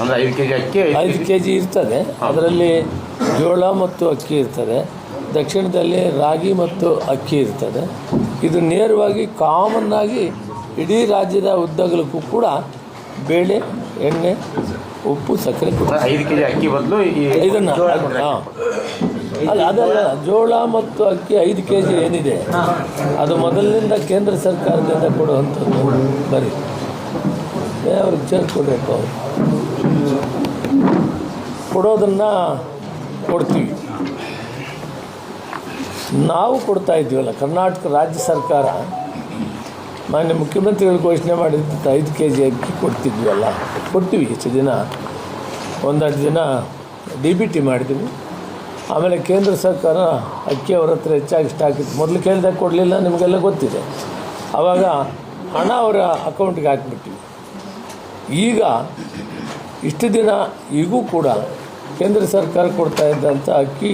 ಅಂದರೆ ಐದು K G ಅಕ್ಕಿ ಐದು ಕೆ ಜಿ ಇರ್ತದೆ. ಅದರಲ್ಲಿ ಜೋಳ ಮತ್ತು ಅಕ್ಕಿ ಇರ್ತದೆ. ದಕ್ಷಿಣದಲ್ಲಿ ರಾಗಿ ಮತ್ತು ಅಕ್ಕಿ ಇರ್ತದೆ. ಇದು ನೇರವಾಗಿ ಕಾಮನ್ ಆಗಿ ಇಡೀ ರಾಜ್ಯದ ಉದ್ದಗಲಕ್ಕೂ ಕೂಡ ಬೇಳೆ ಎಣ್ಣೆ ಉಪ್ಪು ಸಕ್ಕರೆ ಐದು ಕೆ ಜಿ ಅಕ್ಕಿ ಬದಲು ಇದನ್ನು ಹಾಂ. ಅಲ್ಲ ಅದಲ್ಲ ಜೋಳ ಮತ್ತು ಅಕ್ಕಿ ಐದು ಕೆ ಜಿ ಏನಿದೆ? ಅದು ಮೊದಲಿನಿಂದ ಕೇಂದ್ರ ಸರ್ಕಾರದಿಂದ ಕೊಡುವಂಥದ್ದು. ಬರೀ ಅವ್ರಿಗೆ ಕೊಡಬೇಕು ಅವ್ರು. ಕೊಡೋದನ್ನು ಕೊಡ್ತೀವಿ. ನಾವು ಕೊಡ್ತಾ ಇದ್ದೀವಲ್ಲ, ಕರ್ನಾಟಕ ರಾಜ್ಯ ಸರ್ಕಾರ, ಮಾನ್ಯ ಮುಖ್ಯಮಂತ್ರಿಗಳು ಘೋಷಣೆ ಮಾಡಿದ್ದ ಐದು ಕೆ ಜಿ ಅಕ್ಕಿ ಕೊಡ್ತಿದ್ವಲ್ಲ, ಕೊಡ್ತೀವಿ ಹೆಚ್ಚು ದಿನ. ಒಂದೆರಡು ದಿನ ಡಿ ಬಿ ಟಿ ಮಾಡಿದ್ವಿ. ಆಮೇಲೆ ಕೇಂದ್ರ ಸರ್ಕಾರ ಅಕ್ಕಿ ಅವ್ರ ಹತ್ರ ಹೆಚ್ಚಾಗಿ ಸ್ಟಾಕ್ ಇತ್ತು ಮೊದಲು ಕೇಳಿದಾಗ ಕೊಡಲಿಲ್ಲ, ನಿಮಗೆಲ್ಲ ಗೊತ್ತಿದೆ. ಆವಾಗ ಹಣ ಅವರ ಅಕೌಂಟ್ಗೆ ಹಾಕ್ಬಿಟ್ಟಿವಿ ಈಗ ಇಷ್ಟು ದಿನ ಈಗೂ ಕೂಡ ಕೇಂದ್ರ ಸರ್ಕಾರ ಕೊಡ್ತಾ ಇದ್ದಂಥ ಅಕ್ಕಿ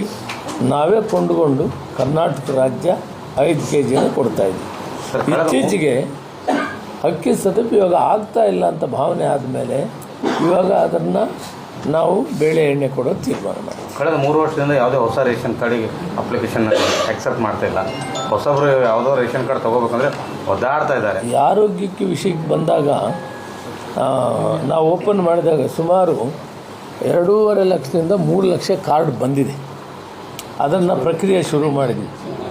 ನಾವೇ ಕೊಂಡುಕೊಂಡು ಕರ್ನಾಟಕ ರಾಜ್ಯ ಐದು ಕೆ ಜಿನ ಕೊಡ್ತಾ ಇದ್ವಿ. ಸರ್, ಇತ್ತೀಚೆಗೆ ಅಕ್ಕಿ ಸದುಪಯೋಗ ಆಗ್ತಾ ಇಲ್ಲ ಅಂತ ಭಾವನೆ ಆದಮೇಲೆ ಇವಾಗ ಅದನ್ನು ನಾವು ಬೇಳೆ ಎಣ್ಣೆ ಕೊಡೋ ತೀರ್ಮಾನ ಮಾಡಿದ್ವಿ ಕಳೆದ ಮೂರು ವರ್ಷದಿಂದ ಯಾವುದೇ ಹೊಸ ರೇಷನ್ ಕಾರ್ಡಿಗೆ ಅಪ್ಲಿಕೇಶನ್ ಅಕ್ಸೆಪ್ಟ್ ಮಾಡ್ತಾ ಇಲ್ಲ. ಹೊಸಬ್ರು ಯಾವುದೋ ರೇಷನ್ ಕಾರ್ಡ್ ತೊಗೋಬೇಕಂದ್ರೆ ಒದ್ದಾಡ್ತಾ ಇದ್ದಾರೆ. ಈ ಆರೋಗ್ಯಕ್ಕೆ ವಿಷಯಕ್ಕೆ ಬಂದಾಗ ನಾವು ಓಪನ್ ಮಾಡಿದಾಗ ಸುಮಾರು ಎರಡೂವರೆ ಲಕ್ಷದಿಂದ ಮೂರು ಲಕ್ಷ ಕಾರ್ಡ್ ಬಂದಿದೆ. ಅದನ್ನು ಪ್ರಕ್ರಿಯೆ ಶುರು ಮಾಡಿದ್ವಿ.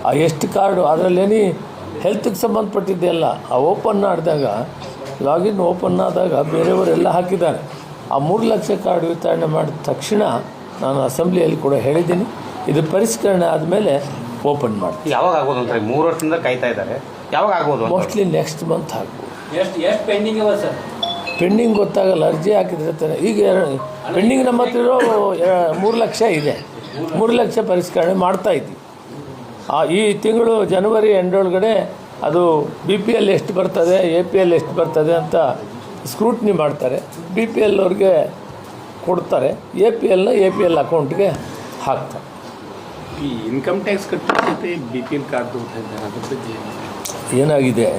ಆ ಎಷ್ಟು ಕಾರ್ಡು ಅದರಲ್ಲೇನಿ ಹೆಲ್ತ್ಗೆ ಸಂಬಂಧಪಟ್ಟಿದ್ದೆಲ್ಲ ಆ ಓಪನ್ ಮಾಡಿದಾಗ ಲಾಗಿನ್ ಓಪನ್ ಆದಾಗ ಬೇರೆಯವರೆಲ್ಲ ಹಾಕಿದ್ದಾರೆ. ಆ ಮೂರು ಲಕ್ಷ ಕಾರ್ಡ್ ವಿತರಣೆ ಮಾಡಿದ ತಕ್ಷಣ ನಾನು ಅಸೆಂಬ್ಲಿಯಲ್ಲಿ ಕೂಡ ಹೇಳಿದ್ದೀನಿ. ಇದು ಪರಿಷ್ಕರಣೆ ಆದಮೇಲೆ ಓಪನ್ ಮಾಡಿ ಯಾವಾಗ ಆಗ್ಬೋದು ಅಂತ ಮೂರು ವರ್ಷದಿಂದ ಕಾಯ್ತಾ ಇದ್ದಾರೆ. ಯಾವಾಗ ಆಗ್ಬೋದು ಅಂತ? ಮೋಸ್ಟ್ಲಿ ನೆಕ್ಸ್ಟ್ ಮಂತ್ ಆಗ್ಬೋದು. ಎಷ್ಟು ಎಷ್ಟು ಪೆಂಡಿಂಗ್ ಇವ ಸರ್ ಪೆಂಡಿಂಗ್ ಗೊತ್ತಾಗಲ್ಲ ಅರ್ಜಿ ಹಾಕಿದ್ರೆ ತಾನೆ ಈಗ ಪೆಂಡಿಂಗ್ ನಮ್ಮ ಹತ್ರ ಇರೋ ಮೂರು ಲಕ್ಷ ಇದೆ. ಮೂರು ಲಕ್ಷ ಪರಿಷ್ಕರಣೆ ಮಾಡ್ತಾ ಆ, ಈ ತಿಂಗಳು ಜನವರಿ ಎಂಡೊಳಗಡೆ ಅದು ಬಿ ಪಿ ಎಲ್ ಎಷ್ಟು ಬರ್ತದೆ ಎ ಪಿ ಎಲ್ ಎಷ್ಟು ಬರ್ತದೆ ಅಂತ ಸ್ಕ್ರೂಟ್ನಿ ಮಾಡ್ತಾರೆ. ಬಿ ಪಿ ಎಲ್ ಅವ್ರಿಗೆ ಕೊಡ್ತಾರೆ. ಎ ಪಿ ಎಲ್ನ ಎ ಪಿ ಎಲ್ ಅಕೌಂಟ್ಗೆ ಹಾಕ್ತಾರೆ. ಈ ಇನ್ಕಮ್ ಟ್ಯಾಕ್ಸ್ ಕಟ್ಟೋದಕ್ಕೆ ಬಿ ಪಿ ಎಲ್ ಕಾರ್ಡ್? ಏನಾಗಿದೆ?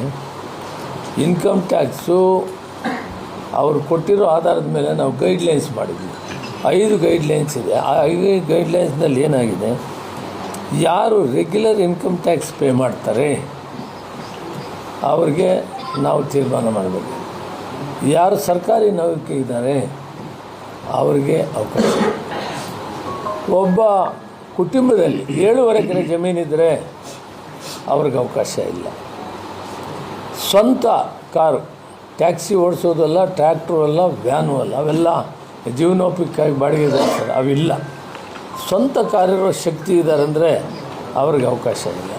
ಇನ್ಕಮ್ ಟ್ಯಾಕ್ಸು ಅವರು ಕೊಟ್ಟಿರೋ ಆಧಾರದ ಮೇಲೆ ನಾವು ಗೈಡ್ಲೈನ್ಸ್ ಮಾಡಿದ್ವಿ. ಐದು ಗೈಡ್ಲೈನ್ಸ್ ಇದೆ. ಆ ಐದು ಗೈಡ್ಲೈನ್ಸ್ನಲ್ಲಿ ಏನಾಗಿದೆ? ಯಾರು ರೆಗ್ಯುಲರ್ ಇನ್ಕಮ್ ಟ್ಯಾಕ್ಸ್ ಪೇ ಮಾಡ್ತಾರೆ, ಅವ್ರಿಗೆ ನಾವು ತೀರ್ಮಾನ ಮಾಡಬೇಕು. ಯಾರು ಸರ್ಕಾರಿ ನೌಕೆ ಇದ್ದಾರೆ, ಅವ್ರಿಗೆ ಅವಕಾಶ. ಒಬ್ಬ ಕುಟುಂಬದಲ್ಲಿ ಏಳುವರೆ ಎಕರೆ ಜಮೀನಿದ್ದರೆ ಅವ್ರಿಗೆ ಅವಕಾಶ ಇಲ್ಲ. ಸ್ವಂತ ಕಾರು ಟ್ಯಾಕ್ಸಿ ಓಡಿಸೋದಲ್ಲ ಟ್ರ್ಯಾಕ್ಟ್ರು ಅಲ್ಲ ವ್ಯಾನು ಅಲ್ಲ ಅವೆಲ್ಲ ಜೀವನೋಪಕ್ಕಾಗಿ ಬಾಡಿಗೆ ಸರ್ ಅವಿಲ್ಲ. ಸ್ವಂತ ಕಾರಿರೋ ಶಕ್ತಿ ಇದ್ದಾರೆ ಅಂದರೆ ಅವ್ರಿಗೆ ಅವಕಾಶ ಇಲ್ಲ.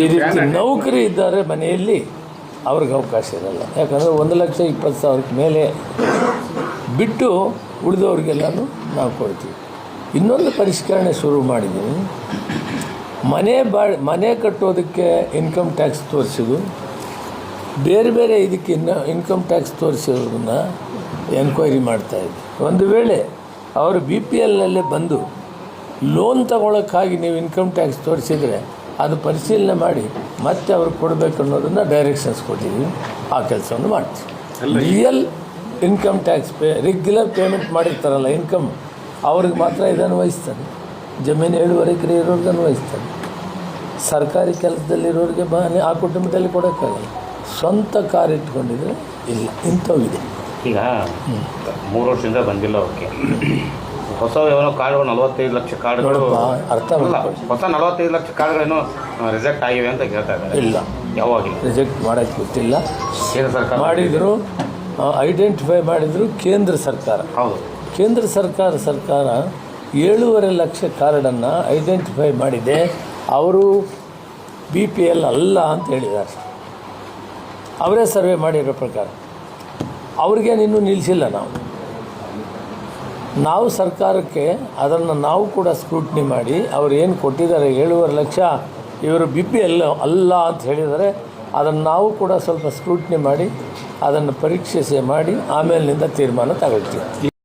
ಈ ರೀತಿ ನೌಕರಿ ಇದ್ದಾರೆ ಮನೆಯಲ್ಲಿ ಅವ್ರಿಗೆ ಅವಕಾಶ ಇರಲ್ಲ. ಯಾಕಂದರೆ ಒಂದು ಲಕ್ಷ ಇಪ್ಪತ್ತು ಸಾವಿರಕ್ಕೆ ಮೇಲೆ ಬಿಟ್ಟು ಉಳಿದವ್ರಿಗೆಲ್ಲನೂ ನಾವು ಕೊಡ್ತೀವಿ. ಇನ್ನೊಂದು ಪರಿಷ್ಕರಣೆ ಶುರು ಮಾಡಿದ್ದೀನಿ. ಮನೆ ಬಾ ಮನೆ ಕಟ್ಟೋದಕ್ಕೆ ಇನ್ಕಮ್ ಟ್ಯಾಕ್ಸ್ ತೋರಿಸೋದು ಬೇರೆ ಬೇರೆ ಇದಕ್ಕೆ ಇನ್ನು ಇನ್ಕಮ್ ಟ್ಯಾಕ್ಸ್ ತೋರಿಸೋದನ್ನ ಎನ್ಕ್ವೈರಿ ಮಾಡ್ತಾ ಇದ್ದೆ. ಒಂದು ವೇಳೆ ಅವರು ಬಿ ಪಿ ಎಲ್ನಲ್ಲೇ ಬಂದು ಲೋನ್ ತಗೊಳಕ್ಕಾಗಿ ನೀವು ಇನ್ಕಮ್ ಟ್ಯಾಕ್ಸ್ ತೋರಿಸಿದರೆ ಅದು ಪರಿಶೀಲನೆ ಮಾಡಿ ಮತ್ತೆ ಅವ್ರಿಗೆ ಕೊಡಬೇಕು ಅನ್ನೋದನ್ನು ಡೈರೆಕ್ಷನ್ಸ್ ಕೊಟ್ಟಿದ್ದೀವಿ ಆ ಕೆಲಸವನ್ನು ಮಾಡ್ತೀವಿ. Real income tax pay regular payment ಮಾಡಿರ್ತಾರಲ್ಲ ಇನ್ಕಮ್ ಅವ್ರಿಗೆ ಮಾತ್ರ ಇದನ್ನು ವಹಿಸ್ತಾನೆ ಜಮೀನು ಏಳುವರೆ ಎಕರೆ ಇರೋರ್ಗೆ ಅನ್ವಯಿಸ್ತಾನೆ ಸರ್ಕಾರಿ ಕೆಲಸದಲ್ಲಿರೋರಿಗೆ ಬಾನೆ ಆ ಕುಟುಂಬದಲ್ಲಿ ಕೊಡೋಕ್ಕಾಗಲ್ಲ. ಸ್ವಂತ ಕಾರ್ ಇಟ್ಕೊಂಡಿದ್ರೆ ಇಲ್ಲ ಇಂಥವಿದೆ. ಈಗ ಮೂರು ವರ್ಷದಿಂದ ಬಂದಿಲ್ಲ ಅವಕ್ಕೆ. ಹೊಸ ಏನೋ ಕಾರ್ಡ್ಗಳು ನಲವತ್ತೈದು ಲಕ್ಷ ಕಾರ್ಡ್ಗಳು ಅರ್ಥ ಅಲ್ಲ ಹೊಸ ನಲವತ್ತೈದು ಲಕ್ಷ ಕಾರ್ಡ್ಗಳೇನೋ ರಿಜೆಕ್ಟ್ ಆಗಿವೆ ಅಂತ ಹೇಳ್ತಾ ಇದ್ದಾರೆ. ಇಲ್ಲ. ಯಾವಾಗಿಲ್ಲ ರಿಜೆಕ್ಟ್ ಮಾಡೋಕ್ಕೆ ಗೊತ್ತಿಲ್ಲ. ಕೇಂದ್ರ ಸರ್ಕಾರ ಮಾಡಿದ್ರು ಐಡೆಂಟಿಫೈ ಮಾಡಿದ್ರು ಕೇಂದ್ರ ಸರ್ಕಾರ. ಹೌದು. ಕೇಂದ್ರ ಸರ್ಕಾರ ಸರ್ಕಾರ ಏಳೂವರೆ ಲಕ್ಷ ಕಾರ್ಡನ್ನು ಐಡೆಂಟಿಫೈ ಮಾಡಿದೆ. ಅವರು ಬಿ ಪಿ ಎಲ್ ಅಲ್ಲ ಅಂತ ಹೇಳಿದ್ದಾರೆ. ಅವರೇ ಸರ್ವೆ ಮಾಡಿರೋ ಪ್ರಕಾರ ಅವ್ರಿಗೇನು ಇನ್ನೂ ನಿಲ್ಲಿಸಿಲ್ಲ ನಾವು. ನಾವು ಸರ್ಕಾರಕ್ಕೆ ಅದನ್ನು ನಾವು ಕೂಡ ಸ್ಕ್ರೂಟ್ನಿ ಮಾಡಿ, ಅವ್ರು ಏನು ಕೊಟ್ಟಿದ್ದಾರೆ ಏಳುವರೆ ಲಕ್ಷ, ಇವರು ಬಿ ಪಿ ಎಲ್ಲ ಅಲ್ಲ ಅಂತ ಹೇಳಿದರೆ ಅದನ್ನು ನಾವು ಕೂಡ ಸ್ವಲ್ಪ ಸ್ಕ್ರೂಟ್ನಿ ಮಾಡಿ, ಅದನ್ನು ಪರೀಕ್ಷಿಸಿ ಮಾಡಿ, ಆಮೇಲಿನಿಂದ ತೀರ್ಮಾನ ತಗೊಳ್ತೀವಿ.